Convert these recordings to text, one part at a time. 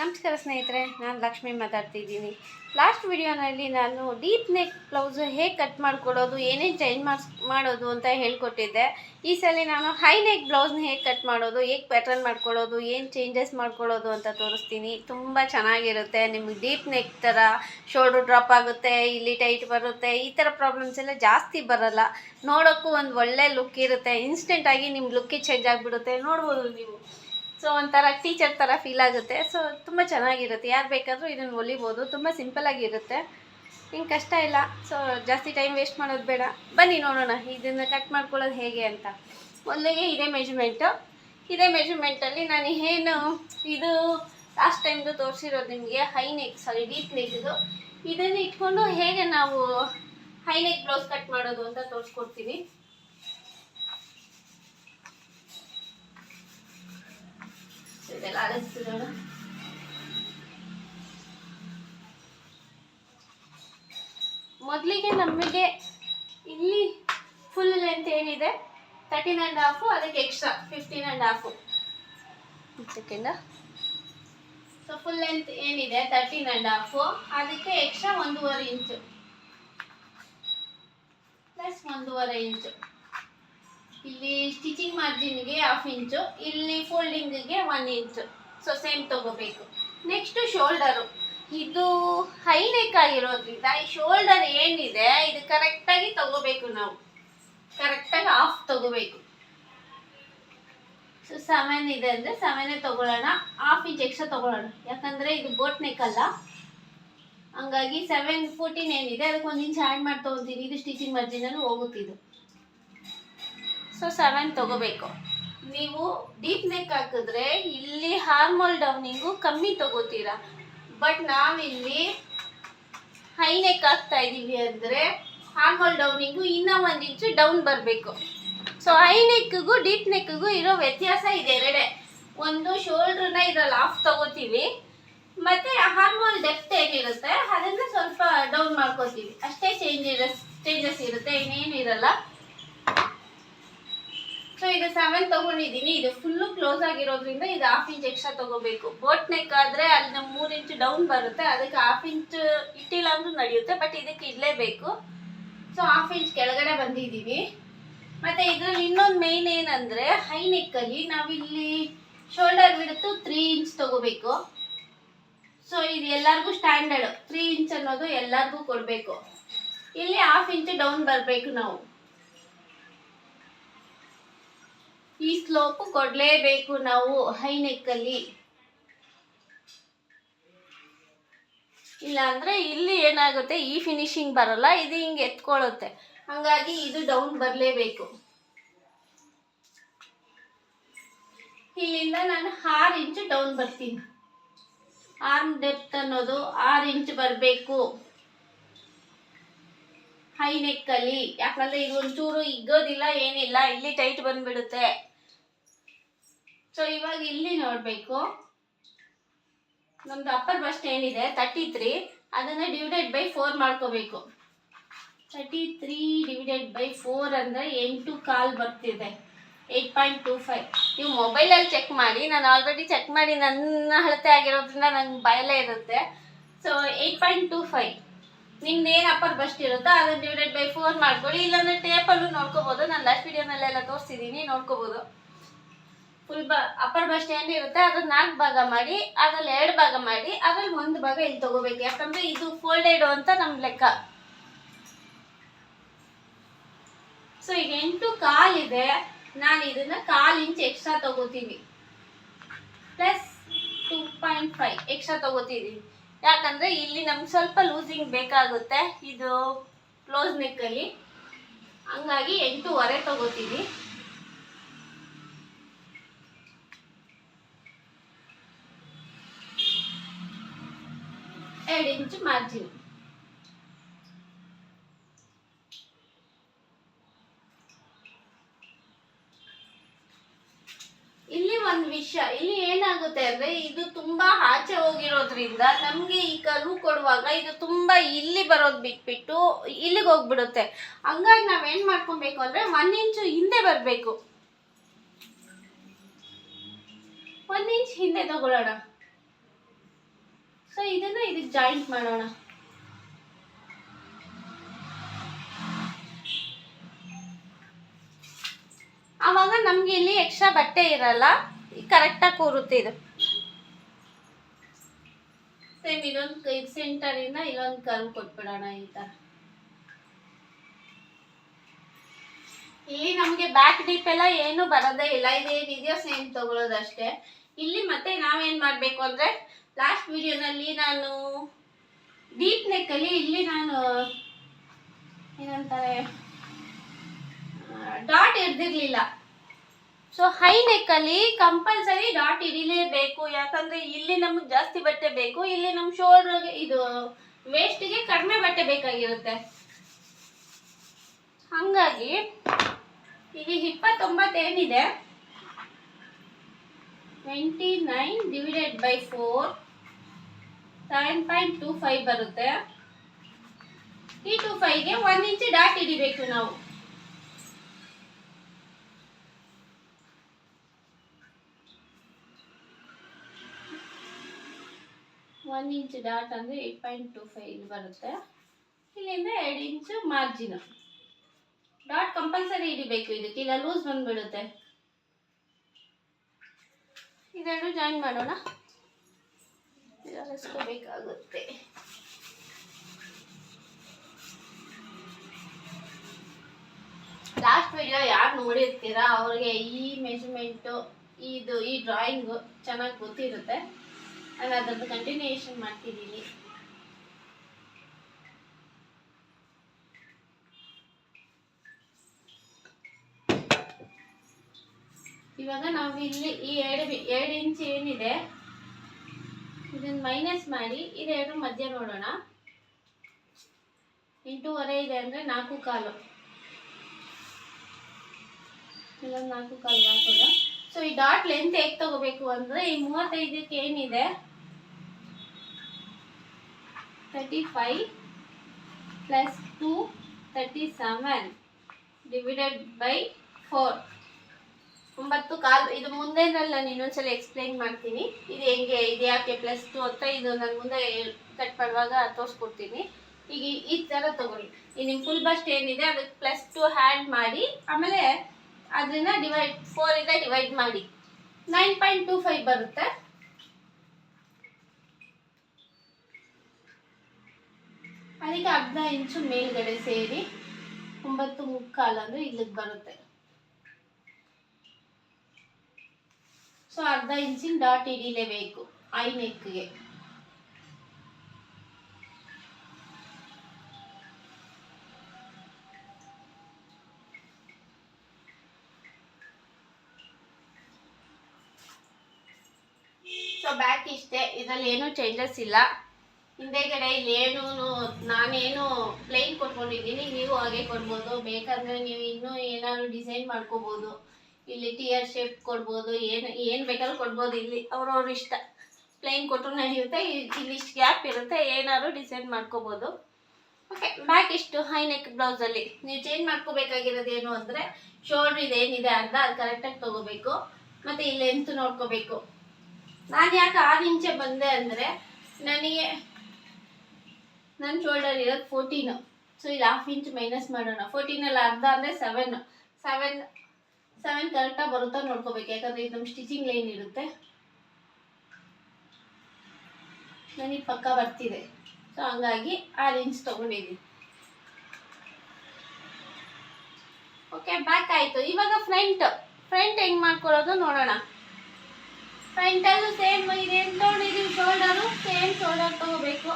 ನಮಸ್ಕಾರ ಸ್ನೇಹಿತರೆ, ನಾನು ಲಕ್ಷ್ಮಿ ಮಾತಾಡ್ತಿದ್ದೀನಿ. ಲಾಸ್ಟ್ ವಿಡಿಯೋನಲ್ಲಿ ನಾನು ಡೀಪ್ ನೆಕ್ ಬ್ಲೌಸು ಹೇಗೆ ಕಟ್ ಮಾಡ್ಕೊಡೋದು, ಏನೇನು ಚೇಂಜ್ ಮಾಡಿಸ್ ಮಾಡೋದು ಅಂತ ಹೇಳ್ಕೊಟ್ಟಿದ್ದೆ. ಈ ಸಲ ನಾನು ಹೈ ನೆಕ್ ಬ್ಲೌಸ್ನ ಹೇಗೆ ಕಟ್ ಮಾಡೋದು, ಹೇಗೆ ಪ್ಯಾಟರ್ನ್ ಮಾಡ್ಕೊಳ್ಳೋದು ಏನು ಚೇಂಜಸ್ ಮಾಡ್ಕೊಳ್ಳೋದು ಅಂತ ತೋರಿಸ್ತೀನಿ. ತುಂಬ ಚೆನ್ನಾಗಿರುತ್ತೆ, ನಿಮಗೆ ಡೀಪ್ ನೆಕ್ ಥರ ಶೋಲ್ಡ್ರ್ ಡ್ರಾಪ್ ಆಗುತ್ತೆ, ಇಲ್ಲಿ ಟೈಟ್ ಬರುತ್ತೆ, ಈ ಥರ ಪ್ರಾಬ್ಲಮ್ಸ್ ಎಲ್ಲ ಜಾಸ್ತಿ ಬರಲ್ಲ. ನೋಡೋಕ್ಕೂ ಒಂದು ಒಳ್ಳೆ ಲುಕ್ ಇರುತ್ತೆ ಇನ್ಸ್ಟೆಂಟಾಗಿ ನಿಮ್ಮ ಲುಕ್ಕೇ ಚೇಂಜ್ ಆಗಿಬಿಡುತ್ತೆ. ನೋಡ್ಬೋದು ನೀವು. ಸೊ ಒಂಥರ ಟೀಚರ್ ಥರ ಫೀಲ್ ಆಗುತ್ತೆ. ಸೊ ತುಂಬ ಚೆನ್ನಾಗಿರುತ್ತೆ. ಯಾರು ಬೇಕಾದರೂ ಇದನ್ನು ಹೊಲಿಬೋದು ತುಂಬ ಸಿಂಪಲಾಗಿರುತ್ತೆ ಹಿಂಗೆ ಕಷ್ಟ ಇಲ್ಲ. ಸೊ ಜಾಸ್ತಿ ಟೈಮ್ ವೇಸ್ಟ್ ಮಾಡೋದು ಬೇಡ. ಬನ್ನಿ ನೋಡೋಣ. ಇದನ್ನು ಕಟ್ ಮಾಡ್ಕೊಳ್ಳೋದು ಹೇಗೆ ಅಂತ. ಮೊದಲಿಗೆ ಇದೇ ಮೆಜರ್ಮೆಂಟು ಇದೇ ಮೆಜರ್ಮೆಂಟಲ್ಲಿ ನಾನು ಏನು ಇದು ಲಾಸ್ಟ್ ಟೈಮ್ದು ತೋರಿಸಿರೋದು ನಿಮಗೆ ಹೈ ನೆಕ್ ಸಾರಿ ಡೀಪ್ ನೆಕ್ದು ಇದನ್ನು ಇಟ್ಕೊಂಡು ಹೇಗೆ ನಾವು ಹೈ ನೆಕ್ ಬ್ಲೌಸ್ ಕಟ್ ಮಾಡೋದು ಅಂತ ತೋರಿಸ್ಕೊಡ್ತೀನಿ. ಮೊದಲಿಗೆ ನಮಗೆ ಇಲ್ಲಿ ಫುಲ್ ಲೆಂತ್ ಏನಿದೆ? ತರ್ಟೀನ್ ಆ್ಯಂಡ್ ಹಾಫು ಅದಕ್ಕೆ extra fifteen and half second so full length ಏನಿದೆ? ತರ್ಟೀನ್ ಆ್ಯಂಡ್ ಹಾಫು ಅದಕ್ಕೆ ಎಕ್ಸ್ಟ್ರಾ ಒಂದೂವರೆ ಇಂಚು ಪ್ಲಸ್ ಒಂದೂವರೆ ಇಂಚು ಇಲ್ಲಿ ಸ್ಟಿಚಿಂಗ್ ಮಾರ್ಜಿನ್ಗೆ ಹಾಫ್ ಇಂಚು ಇಲ್ಲಿ ಫೋಲ್ಡಿಂಗಿಗೆ ಒನ್ ಇಂಚು ಸೊ ಸೇಮ್ ತಗೋಬೇಕು. ನೆಕ್ಸ್ಟ್ ಶೋಲ್ಡರು ಇದು ಹೈ ನೆಕ್ ಆಗಿರೋದ್ರಿಂದ ಈ ಶೋಲ್ಡರ್ ಏನಿದೆ, ಇದು ಕರೆಕ್ಟಾಗಿ ತಗೋಬೇಕು ನಾವು. ಕರೆಕ್ಟಾಗಿ ಹಾಫ್ ತಗೋಬೇಕು. ಸೊ ಸೆವೆನ್ ಇದೆ ಅಂದರೆ ಸೆವೆನೇ ತಗೊಳ್ಳೋಣ. ಹಾಫ್ ಇಂಚ್ ಎಕ್ಸ್ಟ್ರಾ ತಗೊಳ್ಳೋಣ. ಯಾಕಂದರೆ ಇದು ಬೋಟ್ ನೆಕ್ ಅಲ್ಲ. ಹಂಗಾಗಿ ಸೆವೆನ್ ಫೋರ್ಟೀನ್ ಏನಿದೆ ಅದಕ್ಕೆ ಒಂದು ಇಂಚ್ ಆ್ಯಡ್ ಮಾಡಿ ಇದು ಸ್ಟಿಚಿಂಗ್ ಮಾರ್ಜಿನಲ್ಲಿ ಹೋಗುತ್ತಿದ್ದು ಸೊ ಸೆವೆನ್ ತಗೋಬೇಕು. ನೀವು ಡೀಪ್ ನೆಕ್ ಹಾಕಿದ್ರೆ ಇಲ್ಲಿ ಹಾರ್ಮೋಲ್ ಡೌನಿಂಗು ಕಮ್ಮಿ ತಗೋತೀರಾ. ಬಟ್ ನಾವಿಲ್ಲಿ ಹೈ ನೆಕ್ ಹಾಕ್ತಾ ಇದ್ದೀವಿ ಅಂದರೆ ಹಾರ್ಮೋಲ್ ಡೌನಿಂಗು ಇನ್ನೂ ಒಂದು ಇಂಚು ಡೌನ್ ಬರಬೇಕು. ಸೊ ಹೈ ನೆಕ್ಗೂ ಡೀಪ್ ನೆಕ್ಗೂ ಇರೋ ವ್ಯತ್ಯಾಸ ಇದೆ ಎರಡೇ ಒಂದು ಶೋಲ್ಡ್ರನ್ನ ಇದ್ರಲ್ಲಿ ಆಫ್ ತಗೋತೀವಿ. ಮತ್ತು ಹಾರ್ಮೋಲ್ ಡೆಪ್ತ್ ಏನಿರುತ್ತೆ, ಅದನ್ನು ಸ್ವಲ್ಪ ಡೌನ್ ಮಾಡ್ಕೋತೀವಿ. ಅಷ್ಟೇ ಚೇಂಜ್ ಇರ ಚೇಂಜಸ್ ಇರುತ್ತೆ, ಇನ್ನೇನು ಇರಲ್ಲ. ಸೊ ಇದು ಸೆವೆನ್ ತಗೊಂಡಿದ್ದೀನಿ. ಇದು ಫುಲ್ಲು ಕ್ಲೋಸ್ ಆಗಿರೋದ್ರಿಂದ ಇದು ಹಾಫ್ ಇಂಚ್ ಎಕ್ಸ್ಟ್ರಾ ತಗೋಬೇಕು. ಬೋಟ್ ನೆಕ್ ಆದ್ರೆ ಅಲ್ಲಿ ಮೂರು ಇಂಚ್ ಡೌನ್ ಬರುತ್ತೆ. ಅದಕ್ಕೆ ಹಾಫ್ ಇಂಚ್ ಇಟ್ಟಿಲ್ಲ ಅಂದ್ರೂ ನಡೆಯುತ್ತೆ ಬಟ್ ಇದಕ್ಕೆ ಇಡಲೇಬೇಕು. ಸೊ ಹಾಫ್ ಇಂಚ್ ಕೆಳಗಡೆ ಬಂದಿದ್ದೀವಿ. ಮತ್ತು ಇದರಲ್ಲಿ ಇನ್ನೊಂದು ಮೇನ್ ಏನಂದರೆ ಹೈ ನೆಕ್ಕಲ್ಲಿ ನಾವಿಲ್ಲಿ ಶೋಲ್ಡರ್ ಬಿಡುತ್ತು ತ್ರೀ ಇಂಚ್ ತಗೋಬೇಕು. ಸೊ ಇದು ಎಲ್ಲರಿಗೂ ಸ್ಟ್ಯಾಂಡರ್ಡ್ ತ್ರೀ ಇಂಚ್ ಅನ್ನೋದು ಎಲ್ಲರಿಗೂ ಕೊಡಬೇಕು. ಇಲ್ಲಿ ಹಾಫ್ ಇಂಚ್ ಡೌನ್ ಬರಬೇಕು ನಾವು. ಈ ಸ್ಲೋಪ್ ಕೊಡಲೇಬೇಕು ನಾವು ಹೈನೆಕ್ಕಲ್ಲಿ. ಇಲ್ಲಾಂದರೆ ಇಲ್ಲ ಏನಾಗುತ್ತೆ, ಈ ಫಿನಿಶಿಂಗ್ ಬರಲ್ಲ, ಇದು ಹಿಂಗೆ ಎತ್ಕೊಳ್ಳುತ್ತೆ. ಹಂಗಾಗಿ ಇದು ಡೌನ್ ಬರಲೇಬೇಕು. ಇಲ್ಲಿಂದ ನಾನು ಆರು ಇಂಚ್ ಡೌನ್ ಬರ್ತೀನಿ. ಆರ್ಮ್ ಡೆಪ್ತ್ ಅನ್ನೋದು ಆರು ಇಂಚ್ ಬರಬೇಕು. ಹೈ ನೆಕ್ಕಲ್ಲಿ ಯಾಕಂದ್ರೆ ಇದು ಒಂಚೂರು ಇಗ್ಗೋದಿಲ್ಲ, ಏನಿಲ್ಲ, ಇಲ್ಲಿ ಟೈಟ್ ಬಂದ್ಬಿಡುತ್ತೆ. ಸೊ ಇವಾಗ ಇಲ್ಲಿ ನೋಡಬೇಕು. ನಮ್ದು ಅಪ್ಪರ್ ಬಸ್ಟ್ ಏನಿದೆ ತರ್ಟಿ ತ್ರೀ ಅದನ್ನು ಡಿವೈಡೆಡ್ ಬೈ ಫೋರ್ ಮಾಡ್ಕೋಬೇಕು. Thirty three divided by four ಅಂದರೆ ಎಂಟು ಕಾಲ್ ಬರ್ತಿದೆ. ಏಯ್ಟ್ ಪಾಯಿಂಟ್ ಟೂ ಫೈವ್ ನೀವು ಮೊಬೈಲಲ್ಲಿ ಚೆಕ್ ಮಾಡಿ, ನಾನು ಆಲ್ರೆಡಿ ಚೆಕ್ ಮಾಡಿ ನನ್ನ ಅಳತೆ ಆಗಿರೋದ್ರಿಂದ ನಂಗೆ ಬಯಲೇ ಇರುತ್ತೆ. So eight point two five ನಿಮ್ದು ಏನು ಅಪ್ಪರ್ ಬಸ್ಟ್ ಇರುತ್ತೋ ಅದನ್ನು ಡಿವೈಡೆಡ್ ಬೈ ಫೋರ್ ಮಾಡ್ಕೊಳ್ಳಿ. ಇಲ್ಲಾಂದ್ರೆ ಟೇಪಲ್ಲೂ ನೋಡ್ಕೋಬೋದು. ನಾನು ಲಾಸ್ಟ್ ವಿಡಿಯೋನಲ್ಲೆಲ್ಲ ತೋರಿಸಿದ್ದೀನಿ ನೋಡ್ಕೋಬೋದು. ಫುಲ್ ಬ ಅಪ್ಪರ್ ಬಸ್ಟ್ ಏನಿರುತ್ತೆ ಅದ್ರ ನಾಲ್ಕು ಭಾಗ ಮಾಡಿ ಅದ್ರಲ್ಲಿ ಎರಡು ಭಾಗ ಮಾಡಿ ಅದ್ರಲ್ಲಿ ಒಂದು ಭಾಗ ಇಲ್ಲಿ ತಗೋಬೇಕು. ಯಾಕಂದ್ರೆ ಇದು ಫೋಲ್ಡೆಡ್ ಅಂತ ನಮ್ಮ ಲೆಕ್ಕ. ಸೊ ಈಗ ಎಂಟು ಕಾಲಿದೆ ನಾನು ಇದನ್ನ ಕಾಲು ಇಂಚ್ ಎಕ್ಸ್ಟ್ರಾ ತಗೋತೀನಿ. Plus two point five extra ತಗೋತೀನಿ ಯಾಕಂದ್ರೆ ಇಲ್ಲಿ ನಮ್ಗೆ ಸ್ವಲ್ಪ ಲೂಸಿಂಗ್ ಬೇಕಾಗುತ್ತೆ. ಇದು ಕ್ಲೋಸ್ ನೆಕ್ಕಲ್ಲಿ ಹಂಗಾಗಿ ಎಂಟೂವರೆ ತಗೋತೀನಿ. ಎರಡು ಇಂಚು ಮಾರ್ಜಿನ್ ಇಲ್ಲಿ ಒಂದು ವಿಷಯ, ಇಲ್ಲಿ ಏನಾಗುತ್ತೆ ಅಂದ್ರೆ ಇದು ತುಂಬಾ ಆಚೆ ಹೋಗಿರೋದ್ರಿಂದ ನಮ್ಗೆ ಈ ಕರು ಕೊಡುವಾಗ ಇದು ತುಂಬಾ ಇಲ್ಲಿ ಬರೋದ್ ಬಿಟ್ಬಿಟ್ಟು ಇಲ್ಲಿಗೆ ಹೋಗ್ಬಿಡುತ್ತೆ. ಹಂಗಾಗಿ ನಾವೇನ್ ಮಾಡ್ಕೊಬೇಕು ಅಂದ್ರೆ ಒಂದ್ ಇಂಚು ಹಿಂದೆ ಬರ್ಬೇಕು. ಒಂದ್ ಇಂಚ್ ಹಿಂದೆ ತಗೊಳ್ಳೋಣ. ಸೊ ಇದನ್ನ ಇದಕ್ಕೆ ಜಾಯಿಂಟ್ ಮಾಡೋಣ. ಆವಾಗ ನಮ್ಗೆ ಇಲ್ಲಿ ಎಕ್ಸ್ಟ್ರಾ ಬಟ್ಟೆ ಇರಲ್ಲ. ಕರೆಕ್ಟಾಗಿ ಕೂರುತ್ತೆ ಇದು. ಸೇಮ್ ಇದೊಂದು ಇದು ಸೆಂಟರಿಂದ ಇಲ್ಲೊಂದು ಕರ್ವ್ ಕೊಟ್ಬಿಡೋಣ ಈ ಥರ ಇಲ್ಲಿ ನಮಗೆ ಬ್ಯಾಕ್ ಡೀಪ್ ಎಲ್ಲ ಏನು ಬರೋದೇ ಇಲ್ಲ. ಇದೇನಿದೆಯೋ ಸೇಮ್ ತಗೊಳ್ಳೋದಷ್ಟೇ ಇಲ್ಲಿ ಮತ್ತೆ ನಾವೇನ್ ಮಾಡಬೇಕು ಅಂದರೆ ಲಾಸ್ಟ್ ವಿಡಿಯೋನಲ್ಲಿ ನಾನು ಡೀಪ್ ನೆಕ್ಕಲ್ಲಿ ಇಲ್ಲಿ ನಾನು, ಏನಂತಾರೆ ಡಾಟ್ ಇರ್ದಿರ್ಲಿಲ್ಲ ಸೊ ಹೈ ನೆಕ್ಕಲ್ಲಿ ಕಂಪಲ್ಸರಿ ಡಾಟ್ ಇರಲೇಬೇಕು ಯಾಕಂದ್ರೆ ಇಲ್ಲಿ ನಮಗೆ ಜಾಸ್ತಿ ಬಟ್ಟೆ ಬೇಕು. ಇಲ್ಲಿ ನಮ್ಮ ಶೋಲ್ಡರ್ಗೆ ಇದು ವೇಸ್ಟ್ಗೆ ಕಡಿಮೆ ಬಟ್ಟೆ ಬೇಕಾಗಿರುತ್ತೆ. ಹಂಗಾಗಿ ಇಲ್ಲಿ ಇಪ್ಪತ್ತೊಂಬತ್ತು ಏನಿದೆ? Twenty nine divided by four seven point two five ಬರುತ್ತೆ. ಈ ಟೂ ಫೈವ್ಗೆ ಒನ್ ಇಂಚ್ ಡಾಟ್ ಹಿಡಿಬೇಕು ನಾವು. ಒನ್ ಇಂಚ್ ಡಾಟ್ ಅಂದರೆ ಏಟ್ ಪಾಯಿಂಟ್ ಟು ಫೈವ್ ಬರುತ್ತೆ. ಇಲ್ಲಿಂದ ಎರಡು ಇಂಚು ಮಾರ್ಜಿನ್ ಡಾಟ್ ಕಂಪಲ್ಸರಿ ಹಿಡಿಬೇಕು ಇದಕ್ಕೆ. ಇಲ್ಲ ಲೂಸ್ ಬಂದ್ಬಿಡುತ್ತೆ. ಇದೆರಡು ಜಾಯಿನ್ ಮಾಡೋಣ. ಬೇಕಾಗುತ್ತೆ ಲಾಸ್ಟ್ ವಿಡಿಯೋ ಯಾರು ನೋಡಿರ್ತೀರಾ? ಅವ್ರಿಗೆ ಈ ಮೆಜರ್ಮೆಂಟು ಇದು, ಈ ಡ್ರಾಯಿಂಗು ಚೆನ್ನಾಗಿ ಗೊತ್ತಿರುತ್ತೆ. ನಾನು ಅದರದ್ದು ಕಂಟಿನ್ಯೂಯೇಷನ್ ಮಾಡ್ತಿದ್ದೀನಿ. ಇವಾಗ ನಾವು ಇಲ್ಲಿ ಈ ಎರಡು ಎರಡು ಇಂಚ್ ಏನಿದೆ? ಇದನ್ನ ಮೈನಸ್ ಮಾಡಿ, ಇದೆರಡು ಮಧ್ಯ ನೋಡೋಣ. ಎಂಟೂವರೆ ಇದೆ ಅಂದರೆ ನಾಲ್ಕು ಕಾಲು. ಇಲ್ಲೊಂದು ನಾಲ್ಕು ಕಾಲು ಹಾಕೋಣ ಸೊ ಈ ಡಾಟ್ ಲೆಂತ್ ಹೇಗೆ ತಗೋಬೇಕು ಅಂದರೆ, ಈ ಮೂವತ್ತೈದಕ್ಕೆ ಏನಿದೆ? Thirty five plus two thirty seven divided by four ಒಂಬತ್ತು ಕಾಲು, ಇದು ಮುಂದೆ ನಾನು ಇನ್ನೊಂದ್ಸಲ ಎಕ್ಸ್ಪ್ಲೈನ್ ಮಾಡ್ತೀನಿ. ಇದು ಹೆಂಗೆ, ಇದು ಯಾಕೆ ಪ್ಲಸ್ ಟು ಅಂತ ಇದು ನಾನು ಮುಂದೆ ಕಟ್ ಮಾಡುವಾಗ ತೋರಿಸ್ಕೊಡ್ತೀನಿ. ಈಗ ಈ- ಥರ ತಗೊಳ್ಳಿ. ಈ ನಿಮ್ಮ ಫುಲ್ ಬಸ್ಟ್ ಏನಿದೆ ಅದಕ್ಕೆ ಪ್ಲಸ್ ಟು ಹ್ಯಾಂಡ್ ಮಾಡಿ, ಆಮೇಲೆ ಅದನ್ನ ಡಿವೈಡ್ ಫೋರಿಂದ ಡಿವೈಡ್ ಮಾಡಿ. ನೈನ್ ಪಾಯಿಂಟ್ ಟೂ ಫೈವ್ ಬರುತ್ತೆ. ಅದಕ್ಕೆ ಅರ್ಧ ಇಂಚು ಮೇಲ್ಗಡೆ ಸೇರಿ ಒಂಬತ್ತು ಮುಕ್ಕಾಲು ಅಂದರೆ ಇಲ್ಲಿಗೆ ಬರುತ್ತೆ. ಸೊ ಅರ್ಧ ಇಂಚಿನ ಡಾಟ್ ಹಿಡಿಲೇಬೇಕು ಐ ನೆಕ್ಗೆ ಬ್ಯಾಕ್ ಇಷ್ಟೇ. ಇದರಲ್ಲಿ ಏನೂ ಚೇಂಜಸ್ ಇಲ್ಲ. ಹಿಂದೆಗಡೆ ಇಲ್ಲಿ ಏನು, ನಾನೇನು ಪ್ಲೇನ್ ಕೊಟ್ಕೊಂಡಿದ್ದೀನಿ, ನೀವು ಹಾಗೆ ಕೊಡ್ಬೋದು. ಬೇಕಂದ್ರೆ ನೀವು ಇನ್ನೂ ಏನಾದ್ರು ಡಿಸೈನ್ ಮಾಡ್ಕೋಬೋದು. ಇಲ್ಲಿ ಟಿಯರ್ ಶೇಪ್ ಕೊಡ್ಬೋದು, ಏನು ಏನು ಬೇಕಾದ್ರೂ ಕೊಡ್ಬೋದು. ಇಲ್ಲಿ ಅವ್ರವ್ರ ಇಷ್ಟ. ಪ್ಲೇನ್ ಕೊಟ್ಟರು ನಡೆಯುತ್ತೆ ಇಲ್ಲಿ ಇಷ್ಟು ಗ್ಯಾಪ್ ಇರುತ್ತೆ, ಏನಾದ್ರು ಡಿಸೈನ್ ಮಾಡ್ಕೋಬೋದು. ಓಕೆ ಬ್ಯಾಕ್ ಇಷ್ಟು ಹೈ ನೆಕ್ ಬ್ಲೌಸಲ್ಲಿ ನೀವು ಚೇಂಜ್ ಮಾಡ್ಕೋಬೇಕಾಗಿರೋದು ಏನು ಅಂದರೆ ಶೋಲ್ಡ್ರ್ ಏನಿದೆ ಅರ್ಧ, ಅದು ಕರೆಕ್ಟಾಗಿ ತೊಗೋಬೇಕು. ಮತ್ತು ಈ ಲೆಂತ್ ನೋಡ್ಕೋಬೇಕು. ನಾನು ಯಾಕೆ ಆರು ಇಂಚೆ ಬಂದೆ ಅಂದರೆ, ನನಗೆ ನನ್ನ ಶೋಲ್ಡರ್ ಇರೋದು ಫೋರ್ಟೀನು ಸೊ ಇಲ್ಲಿ ಹಾಫ್ ಇಂಚ್ ಮೈನಸ್ ಮಾಡೋಣ. ಫೋರ್ಟೀನಲ್ಲಿ ಅರ್ಧ ಅಂದರೆ ಸೆವೆನ್ ಸೆವೆನ್ ಸೆವೆನ್ ಕರೆಕ್ಟಾಗಿ ಬರುತ್ತಾ ನೋಡ್ಕೋಬೇಕು. ಯಾಕಂದರೆ ಇದು ನಮ್ಮ ಸ್ಟಿಚಿಂಗ್ ಲೈನ್ ಇರುತ್ತೆ. ನನಗೆ ಪಕ್ಕ ಬರ್ತಿದೆ. ಸೊ ಹಂಗಾಗಿ ಆರು ಇಂಚ್ ತೊಗೊಂಡಿದ್ದೀನಿ. ಓಕೆ ಬ್ಯಾಕ್ ಆಯಿತು. ಇವಾಗ ಫ್ರಂಟ್ ಫ್ರಂಟ್ ಹೆಂಗೆ ಮಾಡ್ಕೊಳ್ಳೋದು ನೋಡೋಣ. ಫ್ರಂಟಲ್ಲೂ ಸೇಮ್ ಇದೇನು ತೊಗೊಂಡಿದ್ದೀವಿ ಶೋಲ್ಡರು ಸೇಮ್ ಶೋಲ್ಡರ್ ತೊಗೋಬೇಕು.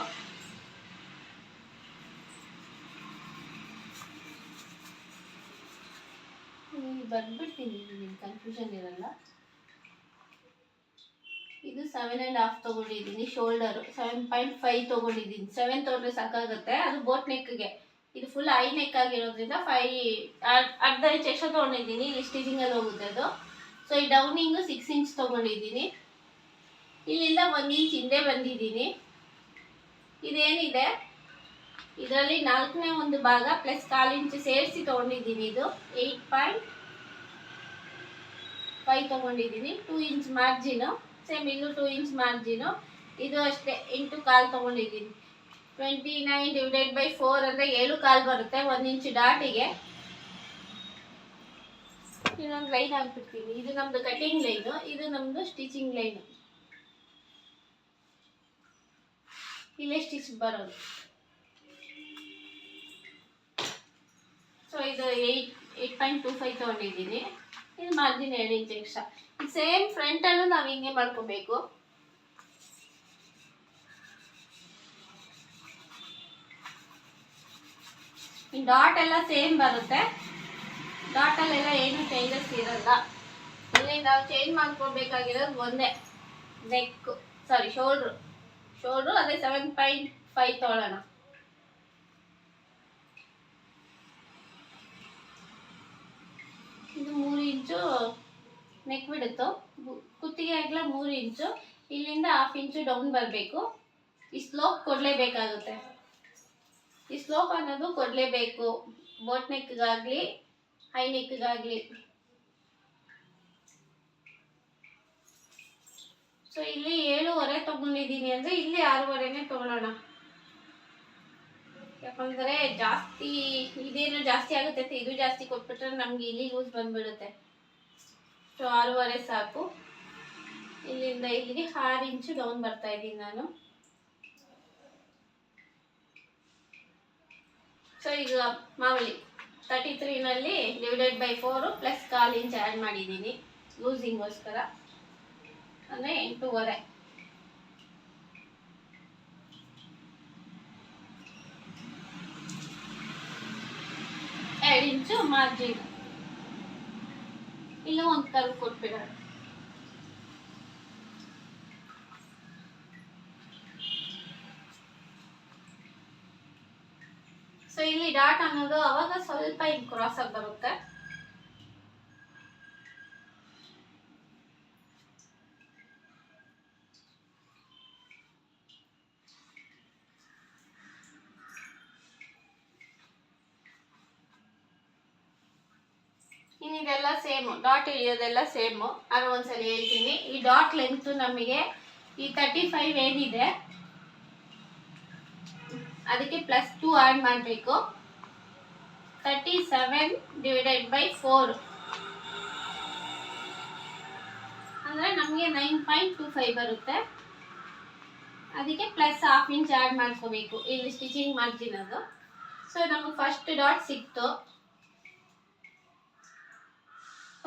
ಬರ್ಬಿಡ್ತೀನಿ ನಿಮ್ಗೆ ಕನ್ಫ್ಯೂಷನ್ ಇರಲ್ಲ. ಇದು ಸೆವೆನ್ ಆ್ಯಂಡ್ ಹಾಫ್ ತೊಗೊಂಡಿದ್ದೀನಿ ಶೋಲ್ಡರು ಸೆವೆನ್ ಪಾಯಿಂಟ್ ಫೈವ್ ತೊಗೊಂಡಿದ್ದೀನಿ. ಸೆವೆನ್ ತೊಗೊಂಡ್ರೆ ಸಾಕಾಗುತ್ತೆ, ಅದು ಬೋಟ್ ನೆಕ್ಗೆ ಇದು ಫುಲ್ ಐ ನೆಕ್ ಆಗಿರೋದ್ರಿಂದ ಫೈ ಅರ್ಧ ಇಂಚ್ ಎಕ್ಸ್ಟ್ರಾ ತೊಗೊಂಡಿದ್ದೀನಿ, ಇಲ್ಲಿ ಸ್ಟಿಚಿಂಗಲ್ಲಿ ಹೋಗುತ್ತೆ ಅದು. ಸೊ ಈ ಡೌನಿಂಗು ಸಿಕ್ಸ್ ಇಂಚ್ ತೊಗೊಂಡಿದ್ದೀನಿ. ಇಲ್ಲಿಂದ ಒಂದು ಇಂಚ್ ಹಿಂದೆ ಬಂದಿದ್ದೀನಿ. ಇದೇನಿದೆ? ಇದರಲ್ಲಿ ನಾಲ್ಕನೇ ಒಂದು ಭಾಗ ಪ್ಲಸ್ ಕಾಲು ಇಂಚು ಸೇರಿಸಿ ತೊಗೊಂಡಿದ್ದೀನಿ ಇದು. ಏಯ್ಟ್ ಪಾಯಿಂಟ್ ಫೈವ್ ತೊಗೊಂಡಿದ್ದೀನಿ ಟೂ ಇಂಚ್ ಮಾರ್ಜಿನು ಸೇಮ್ ಇನ್ನು ಟೂ ಇಂಚ್ ಮಾರ್ಜಿನು ಇದು ಅಷ್ಟೇ, ಎಂಟು ಕಾಲು ತೊಗೊಂಡಿದ್ದೀನಿ twenty nine divided by four ಅಂದರೆ ಏಳು ಕಾಲು ಬರುತ್ತೆ, ಒಂದು ಇಂಚು ಡಾಟಿಗೆ ಇನ್ನೊಂದು ಲೈನ್ ಹಾಕ್ಬಿಡ್ತೀನಿ. ಇದು ನಮ್ಮದು ಕಟಿಂಗ್ ಲೈನು ಇದು ನಮ್ಮದು ಸ್ಟಿಚಿಂಗ್ ಲೈನು ಇಲ್ಲೇ ಸ್ಟಿಚ್ ಬರೋದು. ಸೊ ಇದು eight eight point two five ತೊಗೊಂಡಿದ್ದೀನಿ ಇದು ಮಾರ್ಜಿನ್ ಎರಡು ಇಂಚ್ ಎಕ್ಸ್ಟ್ರಾ ಸೇಮ್ ಫ್ರಂಟಲ್ಲೂ ನಾವು ಹಿಂಗೆ ಮಾಡ್ಕೋಬೇಕು. ಡಾಟ್ ಎಲ್ಲ ಸೇಮ್ ಬರುತ್ತೆ. ಡಾಟಲ್ಲೆಲ್ಲ ಏನು ಚೇಂಜಸ್ ಇರಲ್ಲ. ಇಲ್ಲಿ ನಾವು ಚೇಂಜ್ ಮಾಡ್ಕೋಬೇಕಾಗಿರೋದು ಒಂದೇ. ನೆಕ್ ಸಾರಿ ಶೋಲ್ಡ್ರು ಶೋಲ್ಡ್ರು ಅದೇ ಸೆವೆನ್ ಪಾಯಿಂಟ್ ಫೈವ್ ತೊಗೊಳ್ಳೋಣ ಇದು ಮೂರು ಇಂಚು ನೆಕ್ ಬಿಡುತ್ತು? ಕುತ್ತಿಗೆ ಆಗಲ ಮೂರು ಇಂಚು. ಇಲ್ಲಿಂದ ಹಾಫ್ ಇಂಚು ಡೌನ್ ಬರಬೇಕು. ಈ ಸ್ಲೋಪ್ ಕೊಡಲೇಬೇಕಾಗುತ್ತೆ. ಈ ಸ್ಲೋಪ್ ಅನ್ನೋದು ಕೊಡಲೇಬೇಕು. ಬೋಟ್ ನೆಕ್ಗಾಗಲಿ ಹೈ ನೆಕ್ಗಾಗಲಿ ಸೊ ಇಲ್ಲಿ ಏಳುವರೆ ತಗೊಂಡಿದ್ದೀನಿ ಅಂದರೆ ಇಲ್ಲಿ ಆರೂವರೆನೇ ತಗೊಳ್ಳೋಣ ಯಾಕಂದರೆ ಜಾಸ್ತಿ ಇದೇನು ಜಾಸ್ತಿ ಆಗುತ್ತೆ ಅಂತ ಇದು ಜಾಸ್ತಿ ಕೊಟ್ಬಿಟ್ರೆ ನಮ್ಗೆ ಇಲ್ಲಿ ಯೂಸ್ ಬಂದ್ಬಿಡುತ್ತೆ. ಸೊ ಆರೂವರೆ ಸಾಕು. ಇಲ್ಲಿಂದ ಇಲ್ಲಿಗೆ ಆರು ಇಂಚು ಡೌನ್ ಬರ್ತಾ ಇದ್ದೀನಿ ನಾನು. ಸೊ ಈಗ ಮಾಮೂಲಿ ತರ್ಟಿ ತ್ರೀನಲ್ಲಿ ಡಿವೈಡೆಡ್ ಬೈ ಫೋರು ಪ್ಲಸ್ ಕಾಲು ಇಂಚ್ ಆ್ಯಡ್ ಮಾಡಿದ್ದೀನಿ. ಲೂಸಿಂಗೋಸ್ಕರ ಅಂದರೆ ಎಂಟೂವರೆ. ಎರಡು ಇಂಚು ಮಾರ್ಜಿನ್. ಇಲ್ಲ ಒಂದು ಕಲ್ ಕೊಟ್ಬಿಡೋಣ ಸೊ ಇಲ್ಲಿ ಡಾಟ್ ಅನ್ನೋದು ಅವಾಗ ಸ್ವಲ್ಪ ಹಿಂಗೆ ಕ್ರಾಸ್ ಆಗಿ ಬರುತ್ತೆ ಇನ್ನು ಇದೆಲ್ಲ ಸೇಮು ಡಾಟ್ ಇಳಿಯೋದೆಲ್ಲ ಸೇಮು. ಆಗ ಒಂದ್ಸಲ ಹೇಳ್ತೀನಿ. ಈ ಡಾಟ್ ಲೆಂತ್ ನಮಗೆ ಈ ತರ್ಟಿ ಫೈವ್ ಏನಿದೆ, ಅದಕ್ಕೆ ಪ್ಲಸ್ ಟೂ ಆ್ಯಡ್ ಮಾಡಬೇಕು. Thirty seven divided by four ಅಂದರೆ ನಮಗೆ ನೈನ್ ಪಾಯಿಂಟ್ ಟೂ ಫೈವ್ ಬರುತ್ತೆ. ಅದಕ್ಕೆ ಪ್ಲಸ್ ಹಾಫ್ ಇಂಚ್ ಆ್ಯಡ್ ಮಾಡ್ಕೋಬೇಕು. ಇಲ್ಲಿ ಸ್ಟಿಚಿಂಗ್ ಮಾರ್ಜಿನ್ ಅದು. ಸೊ ನಮಗೆ ಫಸ್ಟ್ ಡಾಟ್ ಸಿಕ್ತು.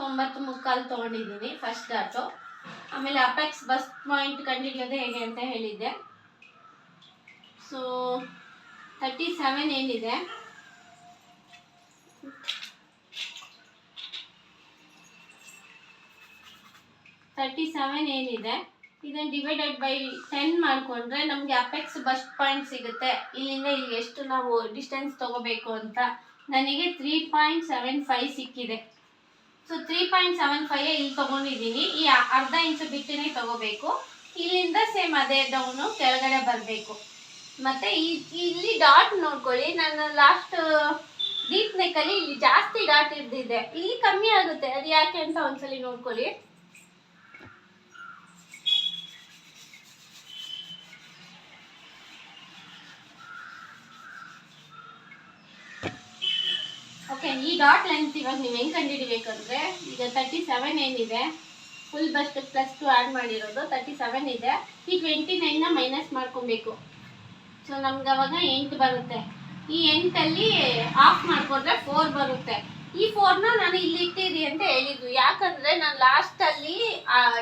ಒಂಬತ್ತು ಮುಕ್ಕಾಲು ತೊಗೊಂಡಿದ್ದೀನಿ ಫಸ್ಟ್ ಡಾಟು ಆಮೇಲೆ ಅಪೆಕ್ಸ್ ಬಸ್ ಪಾಯಿಂಟ್ ಕಂಡುಹಿಡಿಯೋದು ಹೇಗೆ ಅಂತ ಹೇಳಿದ್ದೆ. ಸೊ ತರ್ಟಿ ಸೆವೆನ್ ಏನಿದೆ? ತರ್ಟಿ ಸೆವೆನ್ ಏನಿದೆ? ಇದನ್ನು ಡಿವೈಡೆಡ್ ಬೈ ಟೆನ್ ಮಾಡಿಕೊಂಡ್ರೆ ನಮಗೆ ಅಪೆಕ್ಸ್ ಬಸ್ ಪಾಯಿಂಟ್ ಸಿಗುತ್ತೆ. ಇಲ್ಲಿಂದ ಇಲ್ಲಿ ಎಷ್ಟು ನಾವು ಡಿಸ್ಟೆನ್ಸ್ ತಗೋಬೇಕು ಅಂತ. ನನಗೆ ತ್ರೀ ಪಾಯಿಂಟ್ ಸೆವೆನ್ ಫೈವ್ ಸಿಕ್ಕಿದೆ. So three point seven five ಇಲ್ಲಿ ತೊಗೊಂಡಿದ್ದೀನಿ. ಈ ಅರ್ಧ ಇಂಚು ಬಿಟ್ಟಿನ ತಗೋಬೇಕು. ಇಲ್ಲಿಂದ ಸೇಮ್ ಅದೇ ಡೌನು ಕೆಳಗಡೆ ಬರಬೇಕು. ಮತ್ತು ಈ ಇಲ್ಲಿ ಡಾಟ್ ನೋಡ್ಕೊಳ್ಳಿ. ನಾನು ಲಾಸ್ಟ್ ಡೀಪ್ ನೆಕ್ಕಲ್ಲಿ ಇಲ್ಲಿ ಜಾಸ್ತಿ ಡಾಟ್ ಇದ್ದಿದೆ ಇಲ್ಲಿ ಕಮ್ಮಿ ಆಗುತ್ತೆ. ಅದು ಯಾಕೆ ಅಂತ ಒಂದ್ಸಲಿ ನೋಡ್ಕೊಳ್ಳಿ ಓಕೆ ಈ ಡಾಟ್ ಲೆಂತ್ ಇವಾಗ ನೀವು ಹೆಂಗೆ ಕಂಡುಹಿಡಿಬೇಕಂದ್ರೆ ಈಗ ತರ್ಟಿ ಸೆವೆನ್ ಏನಿದೆ full bust plus two add ಮಾಡಿರೋದು ತರ್ಟಿ ಸೆವೆನ್ ಇದೆ. ಈ ಟ್ವೆಂಟಿ ನೈನ್ನ ಮೈನಸ್ ಮಾಡ್ಕೊಬೇಕು. ಸೊ ನಮ್ಗೆ ಅವಾಗ ಎಂಟು ಬರುತ್ತೆ. ಈ ಎಂಟಲ್ಲಿ ಆಫ್ ಮಾಡಿಕೊಂಡ್ರೆ ಫೋರ್ ಬರುತ್ತೆ. ಈ ಫೋರ್ನ ನಾನು ಇಲ್ಲಿ ಇಟ್ಟಿದ್ದೀನಿ ಅಂತ ಹೇಳಿದ್ದು. ಯಾಕಂದರೆ ನಾನು ಲಾಸ್ಟಲ್ಲಿ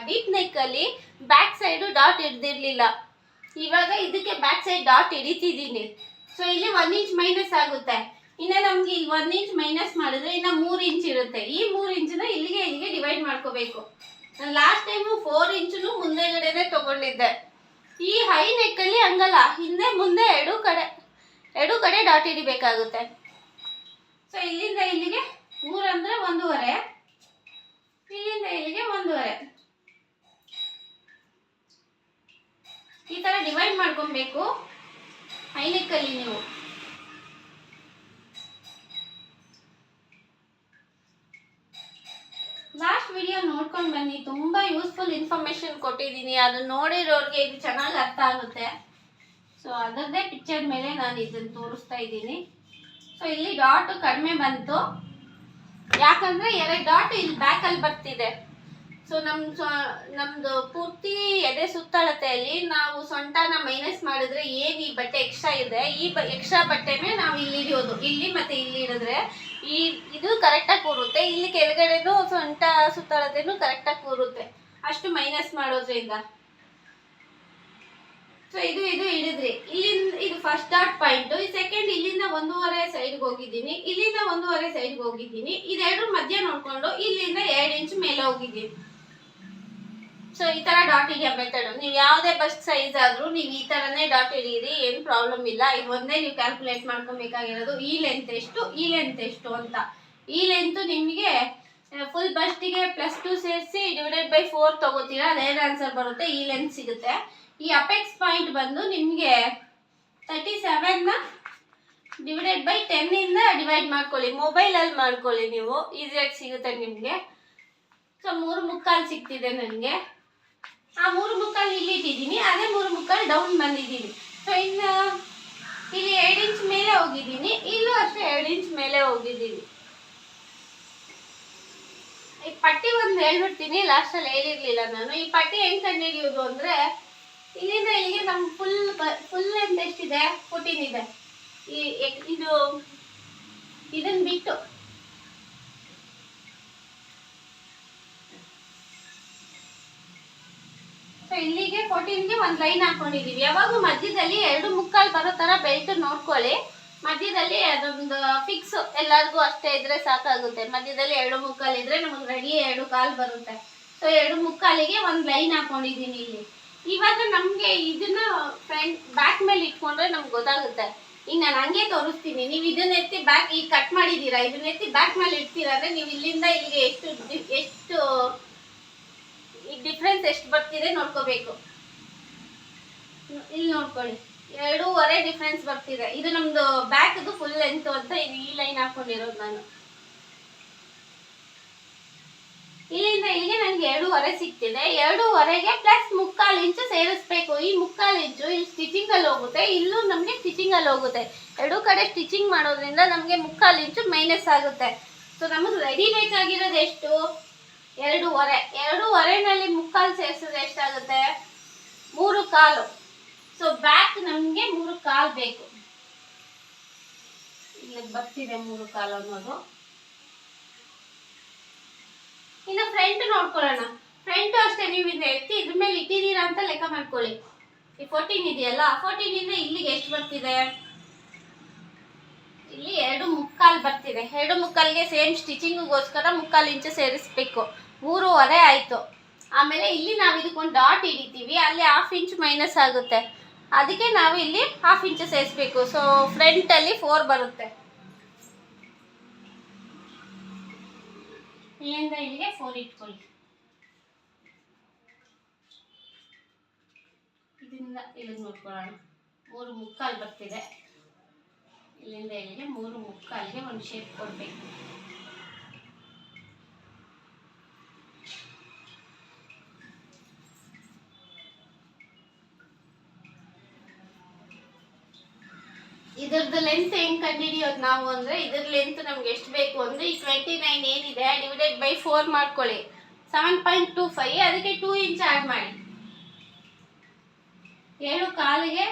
ಡೀಪ್ ನೆಕ್ಕಲ್ಲಿ ಬ್ಯಾಕ್ ಸೈಡು ಡಾಟ್ ಹಿಡ್ದಿರ್ಲಿಲ್ಲ. ಇವಾಗ ಇದಕ್ಕೆ ಬ್ಯಾಕ್ ಸೈಡ್ ಡಾಟ್ ಹಿಡಿತಿದ್ದೀನಿ. ಸೊ ಇಲ್ಲಿ ಒನ್ ಇಂಚ್ ಮೈನಸ್ ಆಗುತ್ತೆ. ಇನ್ನು ನಮ್ಗೆ ಈಗ ಒಂದ್ ಇಂಚ್ ಮೈನಸ್ ಮಾಡಿದ್ರೆ ಇನ್ನ ಮೂರ್ ಇಂಚ್ ಇರುತ್ತೆ. ಈ ಮೂರು ಇಂಚನ್ನ ಇಲ್ಲಿಗೆ ಇಲ್ಲಿಗೆ ಡಿವೈಡ್ ಮಾಡ್ಕೋಬೇಕು. ನಾನು ಲಾಸ್ಟ್ ಟೈಮು ಫೋರ್ ಇಂಚು ಮುಂದೆಗಡೆನೆ ತಗೊಂಡಿದ್ದೆ. ಈ ಹೈ ನೆಕ್ಕಲ್ಲಿ ಹಂಗಲ್ಲ, ಹಿಂದೆ ಮುಂದೆ ಎರಡು ಕಡೆ ಎರಡು ಕಡೆ ಡಾಟ್ ಹಿಡಿಬೇಕಾಗುತ್ತೆ. ಸೊ ಇಲ್ಲಿಂದ ಇಲ್ಲಿಗೆ ಮೂರಂದ್ರೆ ಒಂದೂವರೆ. ಇಲ್ಲಿಂದ ಇಲ್ಲಿಗೆ ಒಂದೂವರೆ. ಈ ಥರ ಡಿವೈಡ್ ಮಾಡ್ಕೊಬೇಕು. ಹೈ ನೆಕ್ಕಲ್ಲಿ ನೀವು. ಲಾಸ್ಟ್ ವಿಡಿಯೋ ನೋಡ್ಕೊಂಡು ಬನ್ನಿ. ತುಂಬಾ ಯೂಸ್ಫುಲ್ ಇನ್ಫಾರ್ಮೇಶನ್ ಕೊಟ್ಟಿದ್ದೀನಿ. ಅದನ್ನ ನೋಡಿರೋರಿಗೆ ಇದು ಚೆನ್ನಾಗಿ ಅರ್ಥ ಆಗುತ್ತೆ. ಸೊ ಅದರದ್ದೇ ಪಿಕ್ಚರ್ ಮೇಲೆ ನಾನು ಇದನ್ನು ತೋರಿಸ್ತಾ ಇದ್ದೀನಿ. ಸೊ ಇಲ್ಲಿ ಡಾಟ್ ಕಡಿಮೆ ಬಂತು. ಯಾಕಂದ್ರೆ ಎರಡು ಡಾಟ್ ಇಲ್ಲಿ ಬ್ಯಾಕಲ್ಲಿ ಬರ್ತಿದೆ. ಸೊ ನಮ್ ನಮ್ದು ಪೂರ್ತಿ ಎದೆ ಸುತ್ತಳತೆಯಲ್ಲಿ ನಾವು ಸೊಂಟನ ಮೈನಸ್ ಮಾಡಿದ್ರೆ ಏನ್ ಈ ಬಟ್ಟೆ ಎಕ್ಸ್ಟ್ರಾ ಇದೆ. ಈ ಎಕ್ಸ್ಟ್ರಾ ಬಟ್ಟೆನೇ ನಾವು ಇಲ್ಲಿ ಹಿಡಿಯೋದು ಇಲ್ಲಿ ಮತ್ತೆ ಇಲ್ಲಿ ಇಡಿದ್ರೆ ಈ, ಇದು ಕರೆಕ್ಟಾಗಿ ಕೂರುತ್ತೆ. ಇಲ್ಲಿ ಕೆಳಗಡೆನೂ ಸೊಂಟ ಸುತ್ತಳತೆನೂ ಕರೆಕ್ಟಾಗಿ ಕೂರುತ್ತೆ. ಅಷ್ಟು ಮೈನಸ್ ಮಾಡೋದ್ರಿಂದ. ಸೊ ಇದು ಇದು ಹಿಡಿದ್ರಿ ಇಲ್ಲಿಂದ ಇದು ಫಸ್ಟ್ ಡಾಟ್ ಪಾಯಿಂಟ್ ಸೆಕೆಂಡ್ ಇಲ್ಲಿಂದ ಒಂದೂವರೆ ಸೈಡ್ಗೆ ಹೋಗಿದ್ದೀನಿ. ಇಲ್ಲಿಂದ ಒಂದೂವರೆ ಸೈಡ್ಗೆ ಹೋಗಿದ್ದೀನಿ. ಇದೆರಡು ಮಧ್ಯ ನೋಡ್ಕೊಂಡು ಇಲ್ಲಿಂದ ಎರಡು ಇಂಚ್ ಮೇಲೆ ಹೋಗಿದ್ದೀನಿ. ಸೊ ಈ ತರ ಡಾಟ್ ಹಿಡಿಯೋ ಮೆಥಡ್ ನೀವು ಯಾವುದೇ ಬಸ್ ಸೈಜ್ ಆದ್ರೂ ನೀವು ಈ ತರನೇ ಡಾಟ್ ಹಿಡೀರಿ ಏನು ಪ್ರಾಬ್ಲಮ್ ಇಲ್ಲ. ಇದು ಒಂದೇ ನೀವು ಕ್ಯಾಲ್ಕುಲೇಟ್ ಮಾಡ್ಕೊಬೇಕಾಗಿರೋದು ಈ ಲೆಂತ್ ಎಷ್ಟು, ಈ ಲೆಂತ್ ಎಷ್ಟು ಅಂತ. ಈ ಲೆಂತ್ ನಿಮಗೆ ಫುಲ್ ಬಸ್ಟಿಗೆ ಪ್ಲಸ್ ಟು ಸೇರಿಸಿ ಡಿವೈಡೆಡ್ ಬೈ ಫೋರ್ ತಗೋತೀರಾ? ಅದೇನು ಆನ್ಸರ್ ಬರುತ್ತೆ? ಈ ಲೆಂತ್ ಸಿಗುತ್ತೆ. ಈ ಅಪೆಕ್ಸ್ ಪಾಯಿಂಟ್ ಬಂದು ನಿಮಗೆ ತರ್ಟಿ ಸೆವೆನ್ನ ಡಿವೈಡೆಡ್ ಬೈ ಟೆನ್ನಿಂದ ಡಿವೈಡ್ ಮಾಡ್ಕೊಳ್ಳಿ. ಮೊಬೈಲಲ್ಲಿ ಮಾಡ್ಕೊಳ್ಳಿ ನೀವು. ಈಸಿಯಾಗಿ ಸಿಗುತ್ತೆ ನಿಮಗೆ. ಸೊ ಮೂರು ಮುಕ್ಕಾಲು ಸಿಗ್ತಿದೆ ನನಗೆ. ಆ ಮೂರು ಮುಕ್ಕಾಲು ಇಲ್ಲಿ ಇಟ್ಟಿದ್ದೀನಿ ಅದೇ ಮೂರು ಮುಕ್ಕಾಲು ಡೌನ್ ಬಂದಿದ್ದೀನಿ. ಸೊ ಇನ್ನು ಇಲ್ಲಿ ಎರಡು ಇಂಚ್ ಮೇಲೆ ಹೋಗಿದ್ದೀನಿ, ಇಲ್ಲೂ ಅಷ್ಟೇ ಎರಡು ಇಂಚ್ ಮೇಲೆ ಹೋಗಿದ್ದೀನಿ. ಈ ಪಟ್ಟಿ ಒಂದು ಹೇಳ್ಬಿಡ್ತೀನಿ ಲಾಸ್ಟಲ್ಲಿ ಹೇಳಿರ್ಲಿಲ್ಲ ನಾನು. ಈ ಪಟ್ಟಿ ಹೆಂಗ್ ಕಂಡಿಡಿಯೋದು ಅಂದ್ರೆ, ಇಲ್ಲಿಂದ ಇಲ್ಲಿಗೆ ನಮ್ಗೆ ಫುಲ್ ಫುಲ್ ಅಂತ ಎಷ್ಟಿದೆ? ಇದೆ. ಈ, ಇದು ಇದನ್ನು ಬಿಟ್ಟು. ಇಲ್ಲಿಗೆ ಫೋರ್ಟೀನ್ಗೆ ಒಂದು ಲೈನ್ ಹಾಕೊಂಡಿದ್ದೀವಿ ಯಾವಾಗ ಮಧ್ಯದಲ್ಲಿ ಎರಡು ಮುಕ್ಕಾಲು ಬರೋ ಥರ ಬೆಲ್ಟ್ ನೋಡ್ಕೊಳ್ಳಿ. ಮಧ್ಯದಲ್ಲಿ ಅದೊಂದು ಫಿಕ್ಸ್ ಎಲ್ಲರಿಗೂ ಅಷ್ಟೇ ಇದ್ರೆ ಸಾಕಾಗುತ್ತೆ. ಮಧ್ಯದಲ್ಲಿ ಎರಡು ಮುಕ್ಕಾಲು ಇದ್ರೆ ನಮಗೆ ರೆಡಿ ಎರಡು ಕಾಲು ಬರುತ್ತೆ. ಸೊ ಎರಡು ಮುಕ್ಕಾಲಿಗೆ ಒಂದು ಲೈನ್ ಹಾಕೊಂಡಿದ್ದೀನಿ ಇಲ್ಲಿ. ಇವಾಗ ನಮಗೆ ಇದನ್ನ ಫ್ರಂಟ್ ಬ್ಯಾಕ್ ಮೇಲೆ ಇಟ್ಕೊಂಡ್ರೆ ನಮ್ಗೆ ಗೊತ್ತಾಗುತ್ತೆ. ಈಗ ನಾನು ಹಂಗೆ ತೋರಿಸ್ತೀನಿ. ನೀವು ಇದನ್ನ ಎತ್ತಿ ಬ್ಯಾಕ್ ಈಗ ಕಟ್ ಮಾಡಿದ್ದೀರಾ? ಇದನ್ನ ಎತ್ತಿ ಬ್ಯಾಕ್ ಮೇಲೆ ಇಡ್ತೀರಾ ಅಂದ್ರೆ ನೀವು ಇಲ್ಲಿಂದ ಇಲ್ಲಿಗೆ ಎಷ್ಟು ಎಷ್ಟು ಈ ಡಿಫ್ರೆನ್ಸ್ ಎಷ್ಟು ಬರ್ತಿದೆ ನೋಡ್ಕೋಬೇಕು. ಇಲ್ಲಿ ನೋಡ್ಕೊಳ್ಳಿ. ಎರಡೂವರೆ ಡಿಫ್ರೆನ್ಸ್ ಬರ್ತಿದೆ. ಇದು ನಮ್ದು ಬ್ಯಾಕ್ದು ಫುಲ್ ಲೆಂತ್ ಅಂತ ಈ ಲೈನ್ ಹಾಕೊಂಡಿರೋದು ನಾನು. ಇಲ್ಲಿಂದ ಇಲ್ಲಿಗೆ ನನಗೆ ಎರಡೂವರೆ ಸಿಕ್ತಿದೆ ಎರಡೂವರೆಗೆ ಪ್ಲಸ್ ಮುಕ್ಕಾಲು ಇಂಚು ಸೇರಿಸ್ಬೇಕು. ಈ ಮುಕ್ಕಾಲು ಇಂಚು ಇಲ್ಲಿ ಸ್ಟಿಚಿಂಗ್ ಅಲ್ಲಿ ಹೋಗುತ್ತೆ, ಇಲ್ಲೂ ನಮಗೆ ಸ್ಟಿಚಿಂಗ್ ಅಲ್ಲಿ ಹೋಗುತ್ತೆ. ಎರಡೂ ಕಡೆ ಸ್ಟಿಚಿಂಗ್ ಮಾಡೋದ್ರಿಂದ ನಮಗೆ ಮುಕ್ಕಾಲು ಇಂಚು ಮೈನಸ್ ಆಗುತ್ತೆ. ಸೊ ನಮಗೆ ರೆಡಿ ಬೇಕಾಗಿರೋದು ಎಷ್ಟು? ಎರಡೂವರೆ. ಎರಡೂವರೆನಲ್ಲಿ ಮುಕ್ಕಾಲು ಸೇರಿಸಿದ್ರೆ ಎಷ್ಟಾಗುತ್ತೆ? ಮೂರು ಕಾಲು. ಸೊ ಬ್ಯಾಕ್ ನಮಗೆ ಮೂರು ಕಾಲು ಬೇಕು. ಇಲ್ಲಿ ಬರ್ತಿದೆ ಮೂರು ಕಾಲು ಅನ್ನೋದು. ಇನ್ನು ಫ್ರಂಟ್ ನೋಡ್ಕೊಳ್ಳೋಣ. ಫ್ರಂಟ್ ಅಷ್ಟೇ ನೀವು ಇದನ್ನ ಎತ್ತಿ ಇದ್ರ ಮೇಲೆ ಇಟ್ಟಿದ್ದೀರಾ ಅಂತ ಲೆಕ್ಕ ಮಾಡ್ಕೊಳ್ಳಿ. ಈ ಫೋರ್ಟೀನ್ ಇದೆಯಲ್ಲ ಫೋರ್ಟೀನ್ ಇಂದ ಇಲ್ಲಿಗೆ ಎಷ್ಟು ಬರ್ತಿದೆ? ಇಲ್ಲಿ ಎರಡು ಮುಕ್ಕಾಲ್ ಬರ್ತಿದೆ. ಎರಡು ಮುಕ್ಕಾಲಿಗೆ ಸೇಮ್ ಸ್ಟಿಚಿಂಗ್ಗೋಸ್ಕರ ಮುಕ್ಕಾಲು ಇಂಚು ಸೇರಿಸ್ಬೇಕು. ಮೂರುವರೆ ಆಯಿತು. ಆಮೇಲೆ ಇಲ್ಲಿ ನಾವು ಇದಕ್ಕೊಂದು ಡಾಟ್ ಹಿಡಿತೀವಿ, ಅಲ್ಲಿ ಹಾಫ್ ಇಂಚ್ ಮೈನಸ್ ಆಗುತ್ತೆ. ಅದಕ್ಕೆ ನಾವು ಇಲ್ಲಿ ಹಾಫ್ ಇಂಚು ಸೇರಿಸ್ಬೇಕು. ಸೊ ಫ್ರಂಟಲ್ಲಿ ಫೋರ್ ಬರುತ್ತೆ. ಇಲ್ಲಿಂದ ಇಲ್ಲಿಗೆ ಫೋರ್ ಇಟ್ಕೊಳ್ಳಿ. ಇದರಿಂದ ಇಲ್ಲಿಗೆ ನೋಡ್ಕೊಳ್ಳೋಣ. ಮೂರು ಮುಕ್ಕಾಲು ಬರ್ತಿದೆ. ಇಲ್ಲಿಂದ ಇಲ್ಲಿಗೆ ಮೂರು ಮುಕ್ಕಾಲಿಗೆ ಒಂದು ಶೇಪ್ ಕೊಡಬೇಕು. ಇದ್ರದ್ದು ಲೆಂತ್ ಹೆಂಗ್ ಕಂಡಿಡಿಯೋದು ನಾವು ಅಂದ್ರೆ ಇದ್ರ ಲೆಂತ್ ನಮ್ಗೆ ಎಷ್ಟು ಬೇಕು ಅಂದ್ರೆ ಈ ಟ್ವೆಂಟಿ ನೈನ್ ಏನಿದೆ ಡಿವೈಡೆಡ್ ಬೈ ಫೋರ್ ಮಾಡ್ಕೊಳ್ಳಿ. ಸೆವೆನ್ ಪಾಯಿಂಟ್ ಟೂ ಫೈವ್ ಅದಕ್ಕೆ ಟೂ ಇಂಚ್ ಆ್ಯಡ್ ಮಾಡಿ. ಏಳು ಕಾಲಿಗೆ.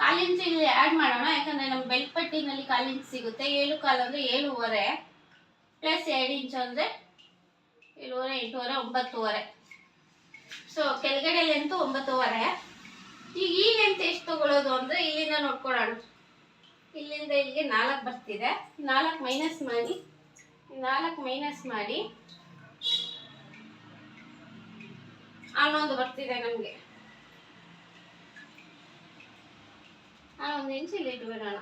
ಕಾಲು ಇಂಚ್ ಇಲ್ಲಿ ಆ್ಯಡ್ ಮಾಡೋಣ, ಯಾಕಂದ್ರೆ ನಮ್ಮ ಬೆಲ್ಟ್ ಪಟ್ಟಿನಲ್ಲಿ ಕಾಲು ಇಂಚ್ ಸಿಗುತ್ತೆ. ಏಳು ಕಾಲು ಅಂದ್ರೆ ಏಳುವರೆ ಪ್ಲಸ್ ಎರಡು ಇಂಚ್ ಅಂದ್ರೆ ಏಳುವರೆ, ಎಂಟೂವರೆ, ಒಂಬತ್ತುವರೆ. ಸೊ ಕೆಳಗಡೆ ಲೆಂತ್ ಒಂಬತ್ತುವರೆ. ಈಗ ಈ ಲೆಂತ್ ಎಷ್ಟು ತಗೊಳ್ಳೋದು ಅಂದ್ರೆ ಇಲ್ಲಿಂದ ನೋಡ್ಕೊಳ್ಳೋಣ. ಇಲ್ಲಿಂದ ಇಲ್ಲಿಗೆ ನಾಲ್ಕು ಬರ್ತಿದೆ. ನಾಲ್ಕು ಮೈನಸ್ ಮಾಡಿ, ನಾಲ್ಕು ಮೈನಸ್ ಮಾಡಿ. ಹನ್ನೊಂದು ಬರ್ತಿದೆ ನಮಗೆ. ಹನ್ನೊಂದು ಇಂಚ್ ಇಲ್ಲಿ ಇಟ್ಬಿಡೋಣ.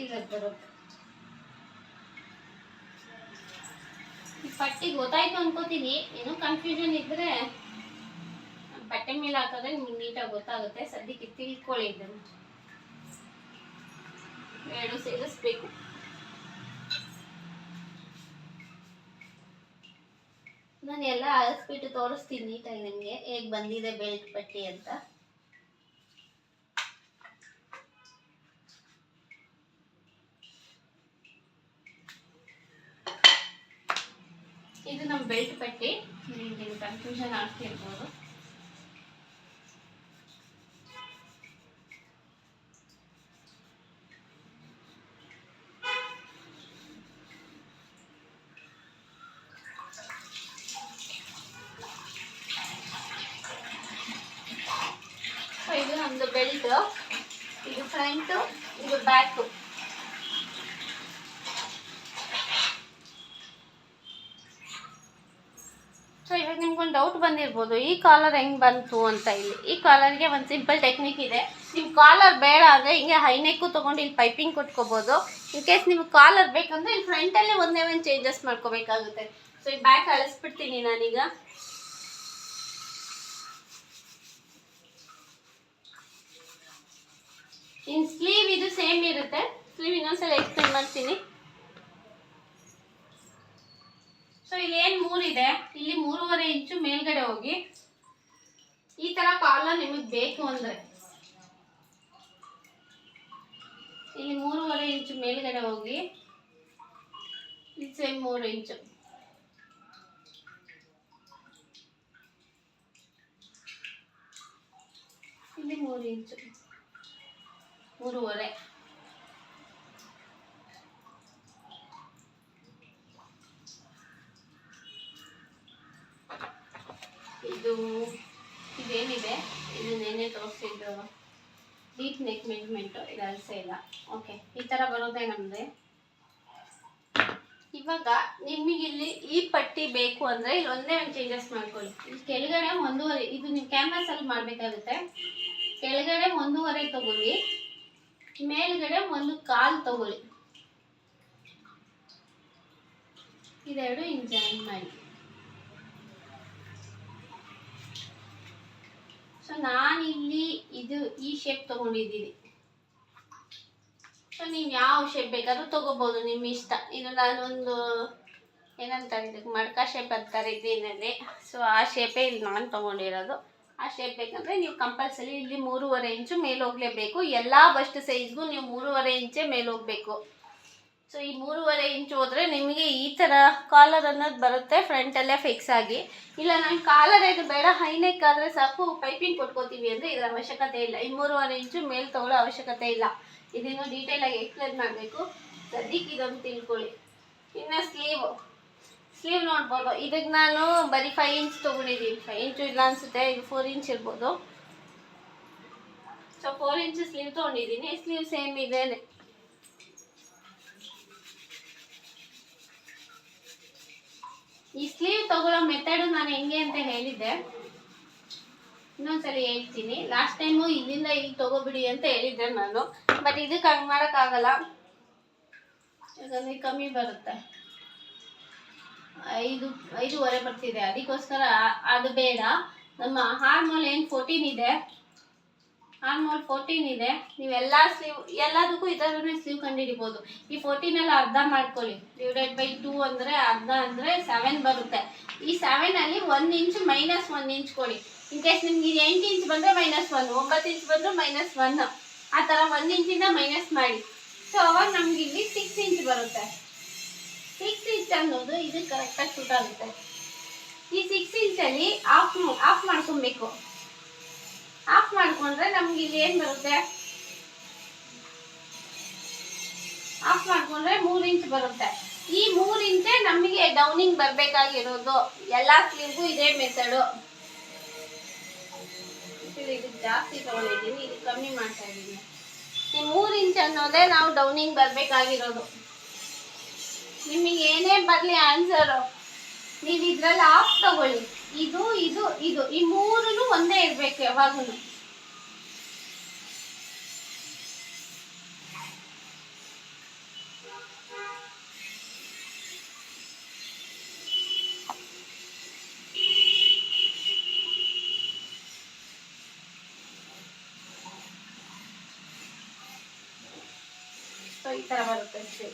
ಇಲ್ಲ ಬರುತ್ತೆ ಈ ಪಟ್ಟಿ ಗೊತ್ತಾಯ್ತು ಅನ್ಕೋತೀನಿ. ಏನೋ ಕನ್ಫ್ಯೂಷನ್ ಇದ್ರೆ ಬಟ್ಟೆ ಮೇಲೆ ಹಾಕಿದ್ರೆ ನಿಮ್ಗೆ ನೀಟಾಗಿ ಗೊತ್ತಾಗುತ್ತೆ. ಸದ್ಯಕ್ಕೆ ತಿಳ್ಕೊಳ್ಳಿ ಇದು ಎರಡು ಸೇರಿಸ್ಬೇಕು. ನಾನು ಎಲ್ಲ ಅಳಿಸ್ಬಿಟ್ಟು ತೋರಿಸ್ತೀನಿ ನೀಟಾಗಿ ನಿಮಗೆ. ಹೇಗೆ ಬಂದಿದೆ ಬೆಲ್ಟ್ ಪಟ್ಟಿ ಅಂತ. ಇದು ನಮ್ಮ ಬೆಲ್ಟ್ ಪಟ್ಟಿ. ನಿಮಗೆ ಕನ್ಫ್ಯೂಷನ್ ಆಗ್ತಿರ್ಬೋದು. ಇದು ಬ್ಯಾಕ್ ಸೊ ಇವಾಗ ನಿಮ್ಗೊಂದು ಡೌಟ್ ಬಂದಿರ್ಬೋದು, ಈ ಕಾಲರ್ ಹೆಂಗೆ ಬಂತು ಅಂತ ಇಲ್ಲಿ. ಈ ಕಾಲರ್ಗೆ ಒಂದು ಸಿಂಪಲ್ ಟೆಕ್ನಿಕ್ ಇದೆ. ನಿಮ್ಮ ಕಾಲರ್ ಬೇಡ ಅಂದರೆ ಹಿಂಗೆ ಹೈನೆಕ್ಕು ತೊಗೊಂಡು ಇಲ್ಲಿ ಪೈಪಿಂಗ್ ಕೊಟ್ಕೋಬೋದು. ಇನ್ ಕೇಸ್ ನಿಮ್ಗೆ ಕಾಲರ್ ಬೇಕಂದ್ರೆ ಇಲ್ಲಿ ಫ್ರಂಟಲ್ಲೇ ಒಂದೇ ಒಂದು ಚೇಂಜಸ್ ಮಾಡ್ಕೋಬೇಕಾಗುತ್ತೆ. ಸೊ ಈ ಬ್ಯಾಕ್ ಅಳಿಸ್ಬಿಡ್ತೀನಿ ನಾನೀಗ. ಇನ್ ಸ್ಲೀವ್ ಇದು ಸೇಮ್ ಇರುತ್ತೆ. ಸ್ಲೀವ್ ಇನ್ನೊಂದ್ಸಲ ಎಕ್ಸ್ಪ್ಲೇನ್ ಮಾಡ್ತೀನಿ. ಸೊ ಇಲ್ಲಿ ಏನು ಮೂರಿದೆ ಇಲ್ಲಿ ಮೂರುವರೆ ಇಂಚು ಮೇಲ್ಗಡೆ ಹೋಗಿ. ಈ ತರ ಕಾಲರ್ ನಿಮಗೆ ಬೇಕು ಅಂದ್ರೆ. ಇಲ್ಲಿ ಮೂರುವರೆ ಇಂಚು ಮೇಲ್ಗಡೆ ಹೋಗಿ. ಇಲ್ಲಿ ಸೇಮ್ ಮೂರು ಇಂಚು. ಇಲ್ಲಿ ಮೂರು ಇಂಚು. ಮೂರುವರೆ. ಇದು ಇದೇನಿದೆ? ಇದು ನೆನೆ ತೋರಿಸಿದ್ದು ಡೀಪ್ ನೆಕ್ ಮೆಜರ್ಮೆಂಟು ಇದು ಅಲ್ಸೇ ಇಲ್ಲ. ಓಕೆ ಈ ಥರ ಬರೋದೇ ನಮ್ಮದು ಇವಾಗ ನಿಮಗೆ ಇಲ್ಲಿ ಈ ಪಟ್ಟಿ ಬೇಕು ಅಂದರೆ ಇಲ್ಲಿ ಒಂದೇ ಒಂದು ಚೇಂಜಸ್ ಮಾಡ್ಕೊಳ್ಳಿ. ಇಲ್ಲಿ ಕೆಳಗಡೆ ಒಂದೂವರೆ, ಇದು ನೀವು ಕ್ಯಾನ್ವಾಸಲ್ಲಿ ಮಾಡಬೇಕಾಗುತ್ತೆ. ಕೆಳಗಡೆ ಒಂದೂವರೆ ತಗೊಳ್ಳಿ. ಮೇಲ್ಗಡೆ ಒಂದು ಕಾಲ್ ತಗೊಳ್ಳಿ. ಇದೆರಡು ಹಿಂಗೆ ಜಾಯಿನ್ ಮಾಡಿ. ಸೊ ನಾನಿಲ್ಲಿ ಇದು ಈ ಶೇಪ್ ತಗೊಂಡಿದ್ದೀನಿ. ಸೊ ನೀವು ಯಾವ ಶೇಪ್ ಬೇಕಾದ್ರೂ ತಗೋಬೋದು ನಿಮ್ಮ ಇಷ್ಟ. ಇದು ನಾನೊಂದು ಏನಂತಾರೆ ಇದಕ್ಕೆ ಮಡ್ಕ ಶೇಪ್ ಅಂತಾರೆ ಇದರಲ್ಲಿ ಸೊ ಆ ಶೇಪೇ ಇಲ್ಲಿ ನಾನು ತೊಗೊಂಡಿರೋದು. ಆ ಶೇಪ್ ಬೇಕಂದರೆ ನೀವು ಕಂಪಲ್ಸರಿ ಇಲ್ಲಿ ಮೂರುವರೆ ಇಂಚು ಮೇಲೆ ಹೋಗಲೇಬೇಕು. ಎಲ್ಲ ಬಸ್ಟ್ ಸೈಜ್ಗೂ ನೀವು ಮೂರುವರೆ ಇಂಚೇ ಮೇಲೆ ಹೋಗಬೇಕು. ಸೊ ಈ ಮೂರುವರೆ ಇಂಚು ಹೋದರೆ ನಿಮಗೆ ಈ ಥರ ಕಾಲರ್ ಅನ್ನೋದು ಬರುತ್ತೆ ಫ್ರಂಟಲ್ಲೇ ಫಿಕ್ಸ್ ಆಗಿ. ಇಲ್ಲ ನಂಗೆ ಕಾಲರ್ ಇದು ಬೇಡ, ಹೈನೆಕ್ ಆದರೆ ಸಾಕು ಪೈಪಿಂಗ್ ಕೊಟ್ಕೋತೀವಿ ಅಂದರೆ ಇದರ ಅವಶ್ಯಕತೆ ಇಲ್ಲ. ಈ ಮೂರುವರೆ ಇಂಚು ಮೇಲೆ ತಗೊಳ್ಳೋ ಅವಶ್ಯಕತೆ ಇಲ್ಲ. ಇದನ್ನು ಡೀಟೇಲಾಗಿ ಎಕ್ಸ್ಪ್ಲೇನ್ ಮಾಡಬೇಕು. ಸದ್ಯಕ್ಕೆ ಇದೊಂದು ತಿಳ್ಕೊಳ್ಳಿ. ಇನ್ನು ಸ್ಲೀವ್ ಸ್ಲೀವ್ ನೋಡ್ಬೋದು. ಇದಕ್ಕೆ ನಾನು ಬರೀ ಫೈವ್ ಇಂಚ್ ತೊಗೊಂಡಿದ್ದೀನಿ. ಫೈವ್ ಇಂಚು ಇಲ್ಲ ಅನಿಸುತ್ತೆ, ಇದು ಫೋರ್ ಇಂಚ್ ಇರ್ಬೋದು. ಸೊ ಫೋರ್ ಇಂಚ್ ಸ್ಲೀವ್ ತೊಗೊಂಡಿದ್ದೀನಿ. ಸ್ಲೀವ್ ಸೇಮ್ ಇದೆ ಈ ಸ್ಲೀವ್ ತಗೊಳ್ಳೋ ಮೆಥಡು ನಾನು ಹೆಂಗೆ ಅಂತ ಹೇಳಿದ್ದೆ. ಇನ್ನೊಂದ್ಸಲಿ ಹೇಳ್ತೀನಿ. ಲಾಸ್ಟ್ ಟೈಮು ಇಲ್ಲಿಂದ ಇಲ್ಲಿ ತಗೋಬಿಡಿ ಅಂತ ಹೇಳಿದ್ದೆ ನಾನು. ಬಟ್ ಇದಕ್ಕೆ ಹಂಗೆ ಮಾಡೋಕ್ಕಾಗಲ್ಲ. ಯಾಕಂದ್ರೆ ಕಮ್ಮಿ ಬರುತ್ತೆ. ಐದು, ಐದೂವರೆ ಬರ್ತಿದೆ. ಅದಕ್ಕೋಸ್ಕರ ಅದು ಬೇಡ. ನಮ್ಮ ಹಾರ್ಮೋಲ್ ಏನು ಫೋರ್ಟೀನ್ ಇದೆ? ಹಾರ್ಮೋಲ್ ಫೋರ್ಟೀನ್ ಇದೆ. ನೀವೆಲ್ಲ ಸ್ಲೀವ್ ಎಲ್ಲದಕ್ಕೂ ಥರನೇ ಸ್ಲೀವ್ ಕಂಡುಹಿಡಿಬೋದು. ಈ ಫೋರ್ಟೀನಲ್ಲಿ ಅರ್ಧ ಮಾಡ್ಕೊಳ್ಳಿ. ಡಿವೈಡೆಡ್ ಬೈ ಟೂ ಅಂದರೆ ಅರ್ಧ ಅಂದರೆ ಸೆವೆನ್ ಬರುತ್ತೆ. ಈ ಸೆವೆನಲ್ಲಿ ಒಂದು ಇಂಚ್ ಮೈನಸ್ ಒನ್ ಇಂಚ್ ಕೊಡಿ. ಇನ್ ಕೇಸ್ ನಿಮ್ಗೆ ಎಂಟು ಇಂಚ್ ಬಂದರೆ ಮೈನಸ್ ಒನ್ ಒಂಬತ್ತು ಇಂಚ್ ಬಂದರೆ ಮೈನಸ್ ಒನ್ ಆ ಥರ ಒಂದು ಇಂಚಿಂದ ಮೈನಸ್ ಮಾಡಿ. ಸೊ ಅವಾಗ ನಮ್ಗೆ ಇಲ್ಲಿ ಸಿಕ್ಸ್ ಇಂಚ್ ಬರುತ್ತೆ. ಸಿಕ್ಸ್ ಇಂಚ್ ಅನ್ನೋದು ಇದು ಕರೆಕ್ಟಾಗಿ ಸೂಟ್ ಆಗುತ್ತೆ. ಈ ಸಿಕ್ಸ್ ಇಂಚಲ್ಲಿ ಆಫ್ ಆಫ್ ಮಾಡ್ಕೊಬೇಕು. ಆಫ್ ಮಾಡ್ಕೊಂಡ್ರೆ ನಮ್ಗೆ ಇಲ್ಲಿ ಏನು ಬರುತ್ತೆ? ಆಫ್ ಮಾಡ್ಕೊಂಡ್ರೆ ಮೂರು ಇಂಚ್ ಬರುತ್ತೆ. ಈ ಮೂರು ಇಂಚೆ ನಮಗೆ ಡೌನಿಂಗ್ ಬರಬೇಕಾಗಿರೋದು. ಎಲ್ಲ ಸ್ಲೀವ್ಗೂ ಇದೇ ಮೆಥಡು ಜಾಸ್ತಿ ತಗೊಂಡಿದ್ದೀನಿ, ಇದು ಕಮ್ಮಿ ಮಾಡ್ತಾ ಇದ್ದೀನಿ. ಈ ಮೂರು ಇಂಚ್ ಅನ್ನೋದೇ ನಾವು ಡೌನಿಂಗ್ ಬರಬೇಕಾಗಿರೋದು. ನಿಮಗೆ ಏನೇ ಬರಲಿ ಆನ್ಸರು ನೀವು ಇದ್ರಲ್ಲಿ ಆಫ್ ತಗೊಳ್ಳಿ. ಇದು ಇದು ಇದು. ಈ ಮೂರೂ ಒಂದೇ ಇರಬೇಕು ಯಾವಾಗೂ ಈ ಥರ ಬರುತ್ತೆ.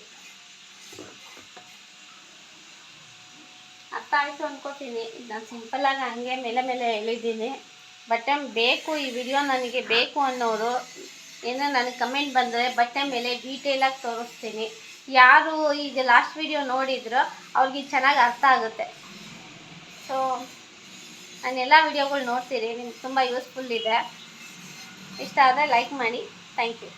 ಆಯಿತು ಅಂದ್ಕೋತೀನಿ ನಾನು ಸಿಂಪಲ್ಲಾಗಿ ಹಂಗೆ ಮೇಲೆ ಮೇಲೆ ಹೇಳಿದ್ದೀನಿ. ಬಟ್ಟೆ ಬೇಕು, ಈ ವಿಡಿಯೋ ನನಗೆ ಬೇಕು ಅನ್ನೋರು, ಏನೋ ನನಗೆ ಕಮೆಂಟ್ ಬಂದರೆ ಬಟ್ಟೆ ಮೇಲೆ ಡೀಟೇಲಾಗಿ ತೋರಿಸ್ತೀನಿ. ಯಾರು ಈಗ ಲಾಸ್ಟ್ ವಿಡಿಯೋ ನೋಡಿದ್ರು ಅವ್ರಿಗೆ ಚೆನ್ನಾಗಿ ಅರ್ಥ ಆಗುತ್ತೆ. ಸೊ ನಾನು ಎಲ್ಲ ವಿಡಿಯೋಗಳು ನೋಡ್ತೀರಿ ನಿಮ್ಗೆ ತುಂಬ ಯೂಸ್ಫುಲ್ ಇದೆ. ಇಷ್ಟ ಆದರೆ ಲೈಕ್ ಮಾಡಿ. Thank you